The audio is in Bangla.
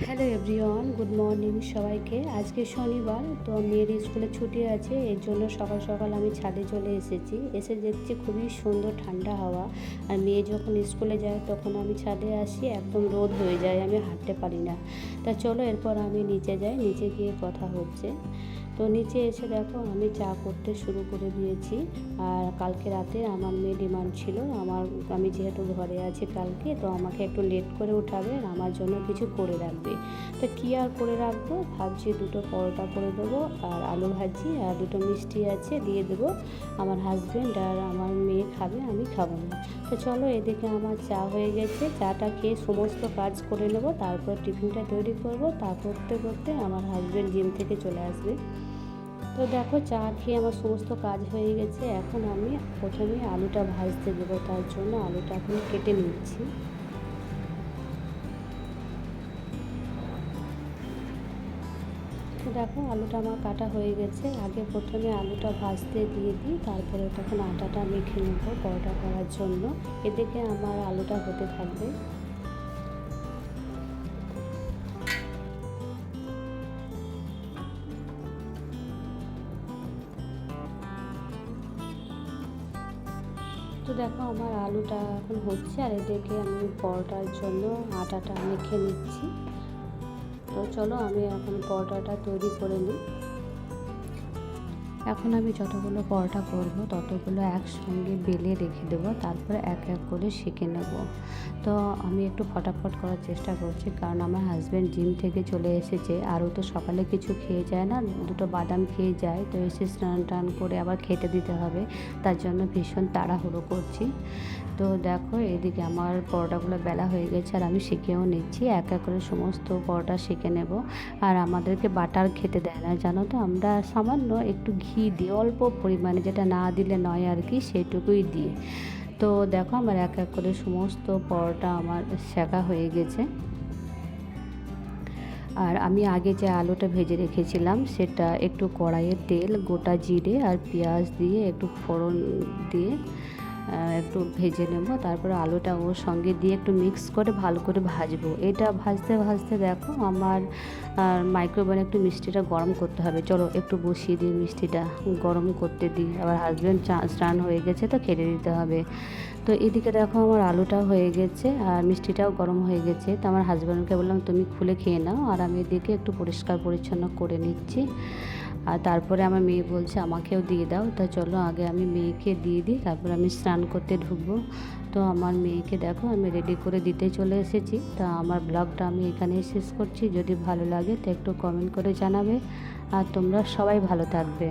হ্যালো এভরিওয়ান, গুড মর্নিং সবাইকে। আজকে শনিবার, তো মেয়ের স্কুলে ছুটি আছে, এর জন্য সকাল সকাল আমি ছাদে চলে এসেছি। এসে দেখছি খুবই সুন্দর ঠান্ডা হাওয়া। আর মেয়ে যখন স্কুলে যায়, তখন আমি ছাদে আসি, একদম রোদ হয়ে যায়, আমি হাঁটতে পারি না। তা চলো এরপর আমি নিচে যাই, নিচে গিয়ে কথা হচ্ছে। তো নিচে এসে দেখো আমি চা করতে শুরু করে দিয়েছি। আর কালকে রাতে আমার মেয়ে ডিমান্ড ছিল, আমার, আমি যেহেতু ঘরে আছি কালকে, তো আমাকে একটু লেট করে উঠাবে আর আমার জন্য কিছু করে রাখবে। তো কী আর করে রাখব? ভাবছি দুটো পরোটা করে দেবো আর আলু ভাজি আর দুটো মিষ্টি আছে দিয়ে দেবো। আমার হাজব্যান্ড আর আমার মেয়ে খাবে, আমি খাব না। তো চলো এদিকে আমার চা হয়ে গেছে, চাটা খেয়ে সমস্ত কাজ করে নেব, তারপর টিফিনটা তৈরি করব। তা করতে করতে আমার হাজব্যান্ড জিম থেকে চলে আসবে। তো দেখো, চা খেয়ে আমার সমস্ত কাজ হয়ে গেছে। এখন আমি প্রথমে আলুটা ভাজতে দেবো, তার জন্য আলুটা এখন কেটে নিচ্ছি। দেখো, আলুটা আমার কাটা হয়ে গেছে। আগে প্রথমে আলুটা ভাজতে দিয়ে দিই, তারপরে তখন আটাটা মেখে নেব পরোটা করার জন্য। এদিকে আমার আলুটা হতে থাকবে। তো দেখো আমার আলুটা এখন হচ্ছে আর এদিকে আমি পরোটার জন্য আটাটা মেখে নিচ্ছি। তো চলো আমি এখন পরোটাটা তৈরি করে নিই। এখন আমি যতগুলো পরোটা করব, ততগুলো একসঙ্গে বেলে রেখে দেবো, তারপরে এক এক করে শিখে নেব। তো আমি একটু ফটাফট করার চেষ্টা করছি, কারণ আমার হাজব্যান্ড জিম থেকে চলে এসেছে আরও তো সকালে কিছু খেয়ে যায় না, দুটো বাদাম খেয়ে যায়, তো এসে স্নান টান করে আবার খেতে দিতে হবে, তার জন্য ভীষণ তাড়াহুড়ো করছি। তো দেখো, এদিকে আমার পরোটাগুলো বেলা হয়ে গেছে, আর আমি শিখেও নিচ্ছি, এক এক করে সমস্ত পরোটা শিখে নেব। আর আমাদেরকে বাটার খেতে দেয় না, জানো তো? আমরা সামান্য একটু ঘি দিই অল্প পরিমাণে যেটা না দিলে নয় আর কি, সেটুকুই দিয়ে। তো দেখো আমার এক এক করে সমস্ত পরোটা আমার শেখা হয়ে গেছে। আর আমি আগে যে আলুটা ভেজে রেখেছিলাম, সেটা একটু কড়াইয়ের তেল, গোটা জিরে আর পেঁয়াজ দিয়ে, একটু ফোড়ন দিয়ে একটু ভেজে নেব, তারপরে আলুটা ওর সঙ্গে দিয়ে একটু মিক্স করে ভালো করে ভাজবো। এটা ভাজতে ভাজতে দেখো আমার মাইক্রোওভেনে একটু মিষ্টিটা গরম করতে হবে। চলো একটু বসিয়ে দিই মিষ্টিটা, গরম করতে দিই। আবার হাজব্যান্ড স্নান হয়ে গেছে তো খেতে দিতে হবে। তো এদিকে দেখো আমার আলুটা হয়ে গেছে আর মিষ্টিটাও গরম হয়ে গেছে। তো আমার হাজব্যান্ডকে বললাম, তুমি খুলে খেয়ে নাও। আর আমি এদিকে একটু পরিষ্কার পরিচ্ছন্ন করে নিচ্ছি। আর তারপরে আমার মেয়ে বলছে, আমাকেও দিয়ে দাও। তা চলো, আগে আমি মেয়েকে দিয়ে দিই, তারপর আমি স্নান করতে ঢুকবো। তো আমার মেয়েকে দেখো, আমি রেডি করে দিতে চলে এসেছি। তা আমার ব্লগটা আমি এখানেই শেষ করছি। যদি ভালো লাগে তো একটু কমেন্ট করে জানাবে। আর তোমরা সবাই ভালো থাকবে।